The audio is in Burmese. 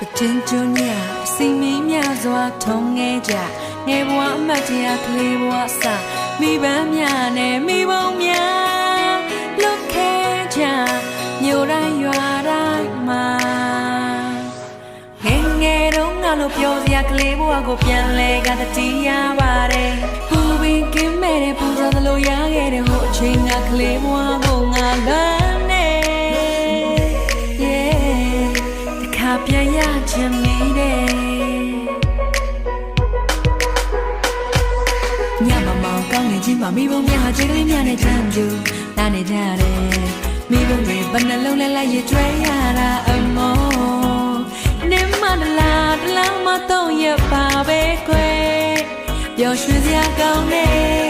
ပတင်ကျွန်းညစီမင်းများစွာထုံငဲကြငယ်ဘဝအမတ်တရားကလေးဘဝစမိဘများနဲ့မိဘုံများလွတ်ခဲကြမြို့တိုင်းရွာတိုင်းမှာငယ်ငယ်တုန်းကလို့ပြောစရာကလေးဘဝကိုပြန်လဲကတတိယပါတယ်ပူပင်ကင်းမဲ့တဲ့ပူဇော်သလိုရခဲ့တဲ့ဟိုအချိန်ကကလေးဘဝ ပြန်ရချင်မိတယ်ညမမောင်ကောင်းနေချင်းပါမိဘုံများဟာချိန်ကလေးများနဲ့ချမ်းကျူလာနေကြတယ်မိဘုံတွေဘယ်နှလုံးလဲလိုက်ရကျွဲရတာအမောနေမတလားတလားမတော့ရပါပဲခွဲပျော်ရွှင်စရာကောင်းတယ်